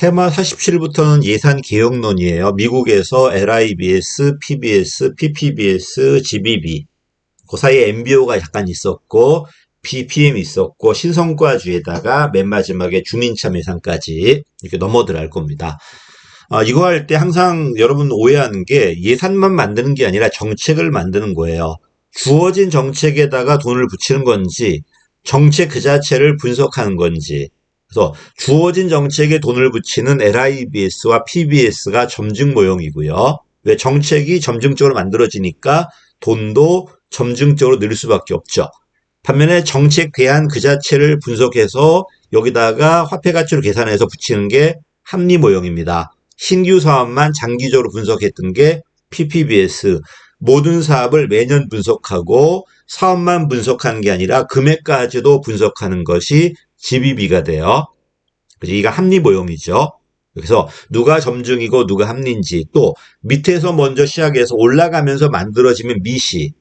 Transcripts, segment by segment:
테마 47부터는 예산 개혁론이에요. 미국에서 LIBS, PBS, PPBS, GBB. 그 사이에 MBO가 약간 있었고, BPM 있었고, 신성과주에다가 맨 마지막에 주민참 예산까지 이렇게 넘어 들어갈 겁니다. 아, 이거 할 때 항상 여러분 오해하는 게 예산만 만드는 게 아니라 정책을 만드는 거예요. 주어진 정책에다가 돈을 붙이는 건지, 정책 그 자체를 분석하는 건지, 그래서 주어진 정책에 돈을 붙이는 LIBS와 PBS가 점증 모형이고요. 왜 정책이 점증적으로 만들어지니까 돈도 점증적으로 늘 수밖에 없죠. 반면에 정책 대안 그 자체를 분석해서 여기다가 화폐 가치로 계산해서 붙이는 게 합리 모형입니다. 신규 사업만 장기적으로 분석했던 게 PPBS. 모든 사업을 매년 분석하고 사업만 분석하는 게 아니라 금액까지도 분석하는 것이 GBB가 돼요. 그래서 이가 합리 모형이죠. 그래서 누가 점증이고 누가 합리인지 또 밑에서 먼저 시작해서 올라가면서 만들어지면 미시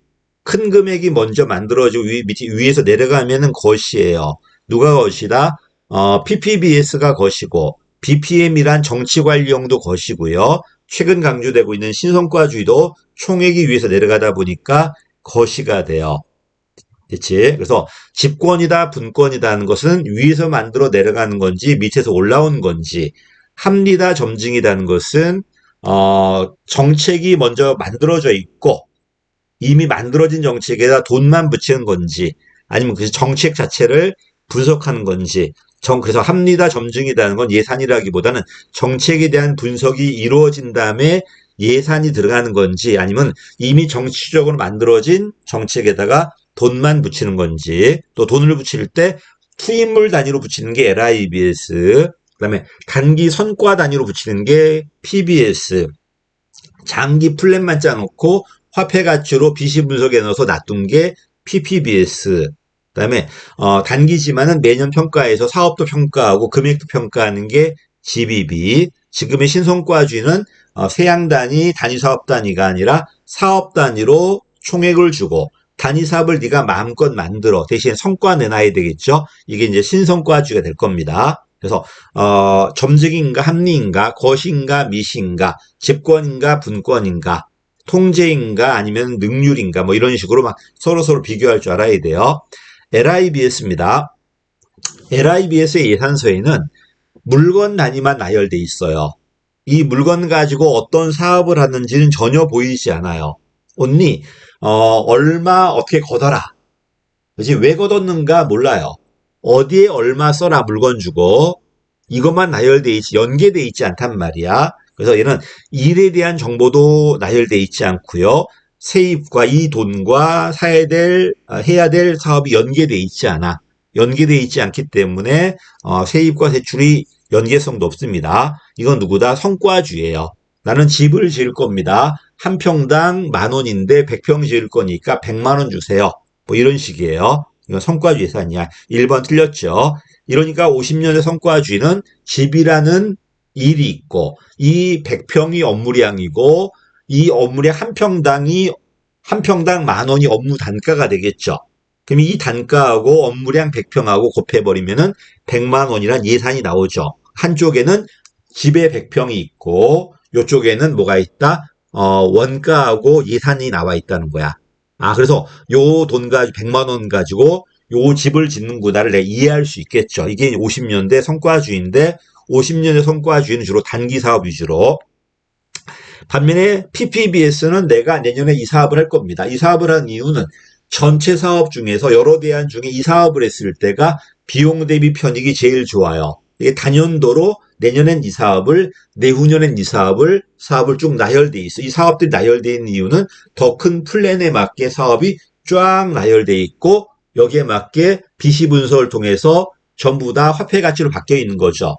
큰 금액이 먼저 만들어지고 위, 위에서 내려가면은 것이에요. 누가 것이다? 어, PPBS가 것이고 BPM이란 정치관리용도 것이고요. 최근 강조되고 있는 신성과주의도 총액이 위에서 내려가다 보니까 것이가 돼요. 그치? 그래서 집권이다, 분권이다 하는 것은 위에서 만들어 내려가는 건지 밑에서 올라온 건지 합리다, 점증이라는 것은 어, 정책이 먼저 만들어져 있고 이미 만들어진 정책에다 돈만 붙이는 건지 아니면 그 정책 자체를 분석하는 건지 정, 그래서 합리다, 점증이라는 건 예산이라기보다는 정책에 대한 분석이 이루어진 다음에 예산이 들어가는 건지 아니면 이미 정치적으로 만들어진 정책에다가 돈만 붙이는 건지 또 돈을 붙일 때 투입물 단위로 붙이는 게 LIBS 그다음에 단기 선과 단위로 붙이는 게 PBS 장기 플랜만 짜놓고 화폐 가치로 비시 분석에 넣어서 놔둔 게 PPBS 그다음에 어, 단기지만은 매년 평가해서 사업도 평가하고 금액도 평가하는 게 GBB 지금의 신성과주의는 어, 세양 단위 단위 사업 단위가 아니라 사업 단위로 총액을 주고 단위 사업을 네가 마음껏 만들어 대신 성과 내놔야 되겠죠. 이게 이제 신성과주의가 될 겁니다. 그래서 어, 점증인가 합리인가 것인가 미신가 집권인가 분권인가 통제인가 아니면 능률인가 뭐 이런 식으로 막 서로 서로 비교할 줄 알아야 돼요. LIBS입니다. LIBS의 예산서에는 물건 단위만 나열돼 있어요. 이 물건 가지고 어떤 사업을 하는지는 전혀 보이지 않아요. 언니 어, 얼마 어떻게 걷어라. 그지 왜 걷었는가 몰라요. 어디에 얼마 써라 물건 주고 이것만 나열돼 있지 연계돼 있지 않단 말이야. 그래서 얘는 일에 대한 정보도 나열돼 있지 않고요. 세입과 이 돈과 사야 될 해야 될 사업이 연계돼 있지 않아. 연계돼 있지 않기 때문에 어, 세입과 세출이 연계성도 없습니다. 이건 누구다? 성과주예요. 나는 집을 지을 겁니다. 한 평당 만 원인데 100평 지을 거니까 100만 원 주세요. 뭐 이런 식이에요. 이건 성과주 예산이야. 1번 틀렸죠. 이러니까 50년의 성과주의는 집이라는 일이 있고 이 100평이 업무량이고 이 업무량 한 평당이 한 평당 만 원이 업무 단가가 되겠죠. 그럼 이 단가하고 업무량 100평하고 곱해버리면은 100만 원이란 예산이 나오죠. 한쪽에는 집에 100평이 있고 요쪽에는 뭐가 있다? 어, 원가하고 예산이 나와 있다는 거야. 아, 그래서 요 돈 가지고 100만 원 가지고 요 집을 짓는구나를 내가 이해할 수 있겠죠. 이게 50년대 성과주의인데 50년의 성과주의는 주로 단기 사업 위주로 반면에 PPBS는 내가 내년에 이 사업을 할 겁니다. 이 사업을 한 이유는 전체 사업 중에서 여러 대안 중에 이 사업을 했을 때가 비용 대비 편익이 제일 좋아요. 이게 단연도로 내년엔 이 사업을, 내후년엔 이 사업을, 사업을 쭉 나열돼 있어. 이 사업들이 나열돼 있는 이유는 더 큰 플랜에 맞게 사업이 쫙 나열돼 있고 여기에 맞게 비시 분석을 통해서 전부 다 화폐 가치로 바뀌어 있는 거죠.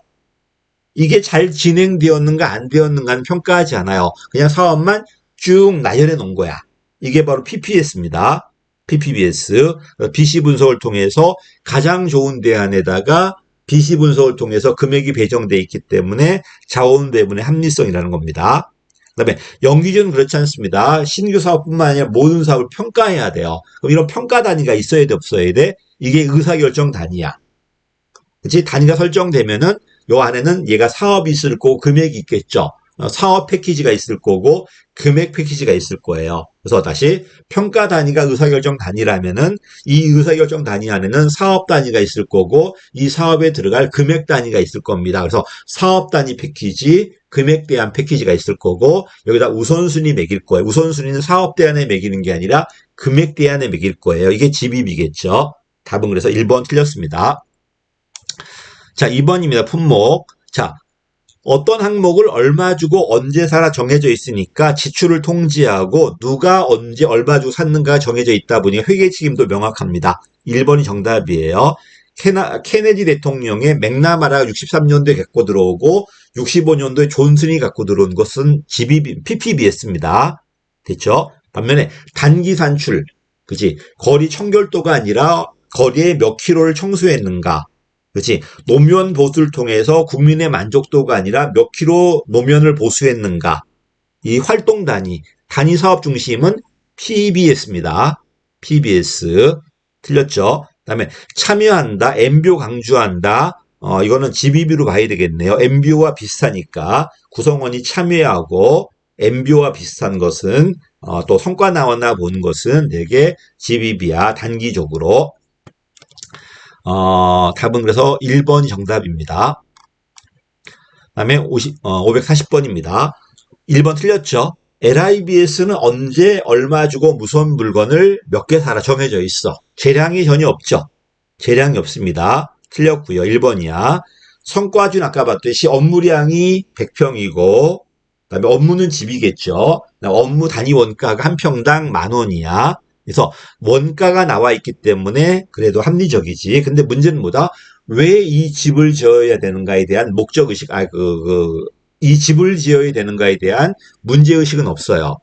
이게 잘 진행되었는가 안 되었는가는 평가하지 않아요. 그냥 사업만 쭉 나열해 놓은 거야. 이게 바로 PPS입니다. PPBS. BC 분석을 통해서 가장 좋은 대안에다가 BC 분석을 통해서 금액이 배정돼 있기 때문에 자원 배분의 합리성이라는 겁니다. 그 다음에 연기준은 그렇지 않습니다. 신규 사업뿐만 아니라 모든 사업을 평가해야 돼요. 그럼 이런 평가 단위가 있어야 돼 없어야 돼? 이게 의사결정 단위야. 그치? 단위가 설정되면은 요 안에는 얘가 사업이 있을 거고 금액이 있겠죠. 어, 사업 패키지가 있을 거고 금액 패키지가 있을 거예요. 그래서 다시 평가 단위가 의사결정 단위라면은 이 의사결정 단위 안에는 사업 단위가 있을 거고 이 사업에 들어갈 금액 단위가 있을 겁니다. 그래서 사업 단위 패키지, 금액 대한 패키지가 있을 거고 여기다 우선순위 매길 거예요. 우선순위는 사업 대안에 매기는 게 아니라 금액 대안에 매길 거예요. 이게 GBB겠죠. 답은 그래서 1번 틀렸습니다. 자, 2번입니다. 품목. 자, 어떤 항목을 얼마 주고 언제 사라 정해져 있으니까 지출을 통지하고 누가 언제 얼마 주고 샀는가 정해져 있다 보니 회계 책임도 명확합니다. 1번이 정답이에요. 케나, 케네디 대통령의 맥나마라가 63년도에 갖고 들어오고 65년도에 존슨이 갖고 들어온 것은 GBB, PPBS입니다. 됐죠? 반면에 단기 산출, 그지? 거리 청결도가 아니라 거리에 몇 킬로를 청소했는가? 그렇지. 노면 보수를 통해서 국민의 만족도가 아니라 몇 킬로 노면을 보수했는가. 이 활동 단위, 단위 사업 중심은 PBS입니다. PBS. 틀렸죠? 그 다음에 참여한다, MBO 강조한다. 어, 이거는 GBB로 봐야 되겠네요. MBO와 비슷하니까 구성원이 참여하고 MBO와 비슷한 것은 어, 또 성과 나왔나 보는 것은 되게 GBB야 단기적으로 어, 답은 그래서 1번이 정답입니다. 다음에 50, 어, 540번입니다. 1번 틀렸죠? LIBS는 언제 얼마 주고 무슨 물건을 몇 개 사라 정해져 있어. 재량이 전혀 없죠. 재량이 없습니다. 틀렸고요. 1번이야. 성과준 아까 봤듯이 업무량이 100평이고 그다음에 업무는 집이겠죠. 업무 단위 원가가 한 평당 만 원이야. 그래서 원가가 나와 있기 때문에 그래도 합리적이지. 근데 문제는 뭐다? 왜 이 집을 지어야 되는가에 대한 목적의식, 아, 그, 그, 이 집을 지어야 되는가에 대한 문제의식은 없어요.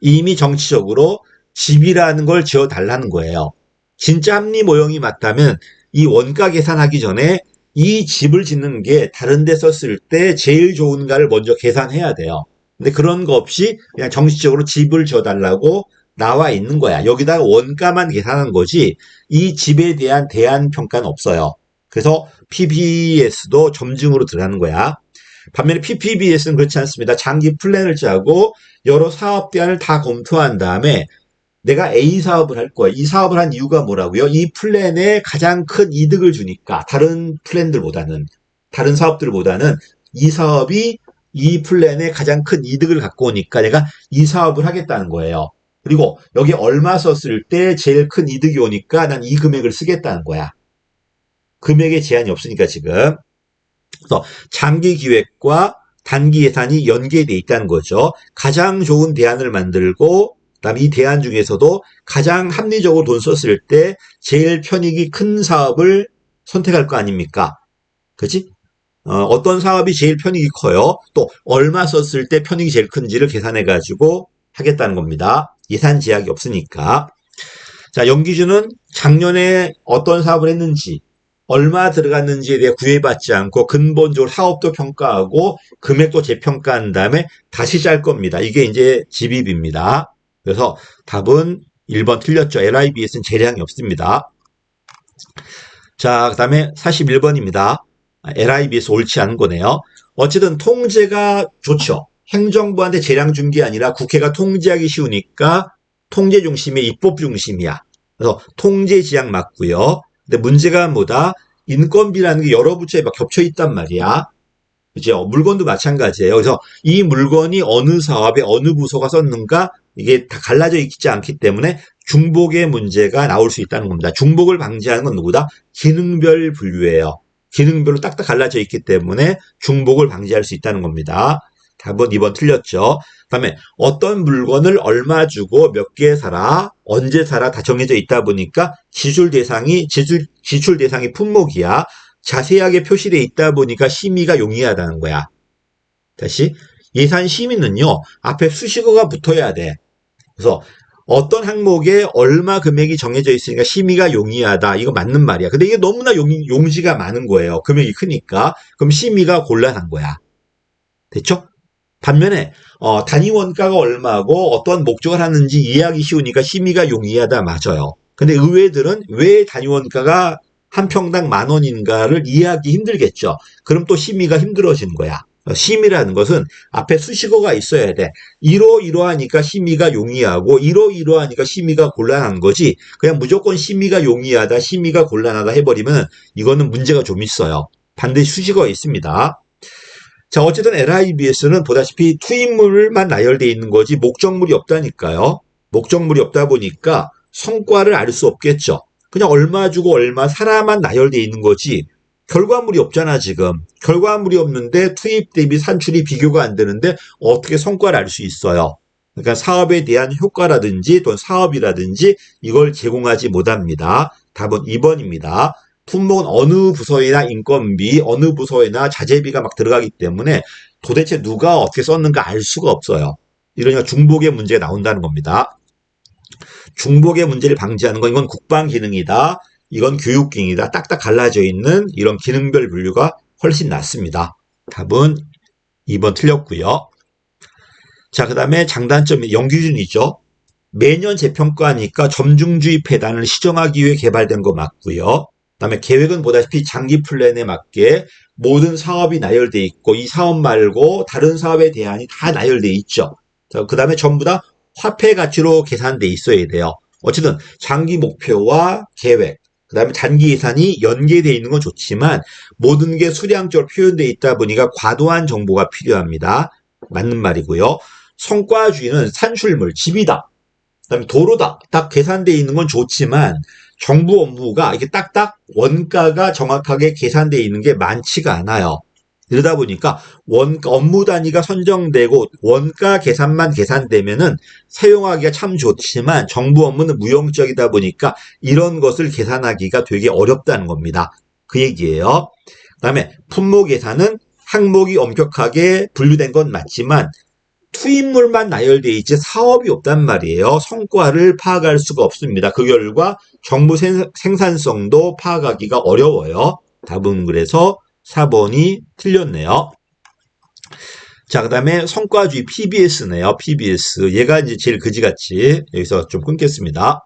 이미 정치적으로 집이라는 걸 지어 달라는 거예요. 진짜 합리 모형이 맞다면 이 원가 계산하기 전에 이 집을 짓는 게 다른 데 썼을 때 제일 좋은가를 먼저 계산해야 돼요. 근데 그런 거 없이 그냥 정치적으로 집을 지어 달라고 나와 있는 거야. 여기다가 원가만 계산한 거지 이 집에 대한 대안 평가는 없어요. 그래서 PBS도 점증으로 들어가는 거야. 반면에 PPBS는 그렇지 않습니다. 장기 플랜을 짜고 여러 사업 대안을 다 검토한 다음에 내가 A 사업을 할 거야. 이 사업을 한 이유가 뭐라고요? 이 플랜에 가장 큰 이득을 주니까 다른 플랜들보다는 다른 사업들보다는 이 사업이 이 플랜에 가장 큰 이득을 갖고 오니까 내가 이 사업을 하겠다는 거예요. 그리고 여기 얼마 썼을 때 제일 큰 이득이 오니까 난 이 금액을 쓰겠다는 거야. 금액에 제한이 없으니까 지금. 그래서 장기 기획과 단기 예산이 연계되어 있다는 거죠. 가장 좋은 대안을 만들고 그다음에 이 대안 중에서도 가장 합리적으로 돈 썼을 때 제일 편익이 큰 사업을 선택할 거 아닙니까? 그지? 어, 떤 사업이 제일 편익이 커요? 또 얼마 썼을 때 편익이 제일 큰지를 계산해 가지고 하겠다는 겁니다. 예산 제약이 없으니까. 자, 연기준은 작년에 어떤 사업을 했는지, 얼마 들어갔는지에 대해 구애받지 않고 근본적으로 사업도 평가하고 금액도 재평가한 다음에 다시 짤 겁니다. 이게 이제 GBB입니다. 그래서 답은 1번 틀렸죠. LIBS는 재량이 없습니다. 자, 그 다음에 41번입니다. LIBS 옳지 않은 거네요. 어쨌든 통제가 좋죠. 행정부한테 재량 준 게 아니라 국회가 통제하기 쉬우니까 통제 중심이 입법 중심이야. 그래서 통제 지향 맞고요. 근데 문제가 뭐다? 인건비라는 게 여러 부처에 막 겹쳐 있단 말이야. 그죠? 물건도 마찬가지예요. 그래서 이 물건이 어느 사업에 어느 부서가 썼는가 이게 다 갈라져 있지 않기 때문에 중복의 문제가 나올 수 있다는 겁니다. 중복을 방지하는 건 누구다? 기능별 분류예요. 기능별로 딱딱 갈라져 있기 때문에 중복을 방지할 수 있다는 겁니다. 답은 2번 틀렸죠. 다음에 어떤 물건을 얼마 주고 몇 개 사라, 언제 사라 다 정해져 있다 보니까 지출 대상이 지출, 지출 대상이 품목이야. 자세하게 표시되어 있다 보니까 심의가 용이하다는 거야. 다시 예산 심의는요. 앞에 수식어가 붙어야 돼. 그래서 어떤 항목에 얼마 금액이 정해져 있으니까 심의가 용이하다. 이거 맞는 말이야. 근데 이게 너무나 용, 용지가 많은 거예요. 금액이 크니까. 그럼 심의가 곤란한 거야. 됐죠? 반면에 어, 단위 원가가 얼마고 어떤 목적을 하는지 이해하기 쉬우니까 심의가 용이하다 맞아요. 근데 의회들은 왜 단위 원가가 한 평당 만 원인가를 이해하기 힘들겠죠. 그럼 또 심의가 힘들어지는 거야. 심의라는 것은 앞에 수식어가 있어야 돼. 이러 이러하니까 심의가 용이하고 이러 이러하니까 심의가 곤란한 거지. 그냥 무조건 심의가 용이하다, 심의가 곤란하다 해버리면 이거는 문제가 좀 있어요. 반드시 수식어가 있습니다. 자, 어쨌든 LIBS는 보다시피 투입물만 나열되어 있는 거지 목적물이 없다니까요. 목적물이 없다 보니까 성과를 알 수 없겠죠. 그냥 얼마 주고 얼마 사람만 나열되어 있는 거지 결과물이 없잖아 지금. 결과물이 없는데 투입 대비 산출이 비교가 안 되는데 어떻게 성과를 알 수 있어요. 그러니까 사업에 대한 효과라든지 또는 사업이라든지 이걸 제공하지 못합니다. 답은 2번입니다. 품목은 어느 부서에나 인건비, 어느 부서에나 자재비가 막 들어가기 때문에 도대체 누가 어떻게 썼는가 알 수가 없어요. 이러니까 중복의 문제가 나온다는 겁니다. 중복의 문제를 방지하는 건 이건 국방 기능이다. 이건 교육 기능이다. 딱딱 갈라져 있는 이런 기능별 분류가 훨씬 낫습니다. 답은 2번 틀렸고요. 자, 그 다음에 장단점이 영기준이죠. 매년 재평가하니까 점중주의 폐단을 시정하기 위해 개발된 거 맞고요. 그다음에 계획은 보다시피 장기 플랜에 맞게 모든 사업이 나열돼 있고 이 사업 말고 다른 사업의 대안이 다 나열돼 있죠. 그 다음에 전부 다 화폐 가치로 계산돼 있어야 돼요. 어쨌든 장기 목표와 계획, 그 다음에 단기 예산이 연계되어 있는 건 좋지만 모든 게 수량적으로 표현되어 있다 보니까 과도한 정보가 필요합니다. 맞는 말이고요. 성과주의는 산출물, 집이다. 그 다음에 도로다. 딱 계산되어 있는 건 좋지만 정부 업무가 이렇게 딱딱 원가가 정확하게 계산되어 있는 게 많지가 않아요. 이러다 보니까 원가 업무 단위가 선정되고 원가 계산만 계산되면은 사용하기가 참 좋지만 정부 업무는 무용적이다 보니까 이런 것을 계산하기가 되게 어렵다는 겁니다. 그 얘기예요. 그다음에 품목 계산은 항목이 엄격하게 분류된 건 맞지만 투입물만 나열돼 있지 사업이 없단 말이에요. 성과를 파악할 수가 없습니다. 그 결과 정부 생- 생산성도 파악하기가 어려워요. 답은 그래서 4번이 틀렸네요. 자, 그 다음에 성과주의 PBS네요. PBS. 얘가 이제 제일 그지같이 여기서 좀 끊겠습니다.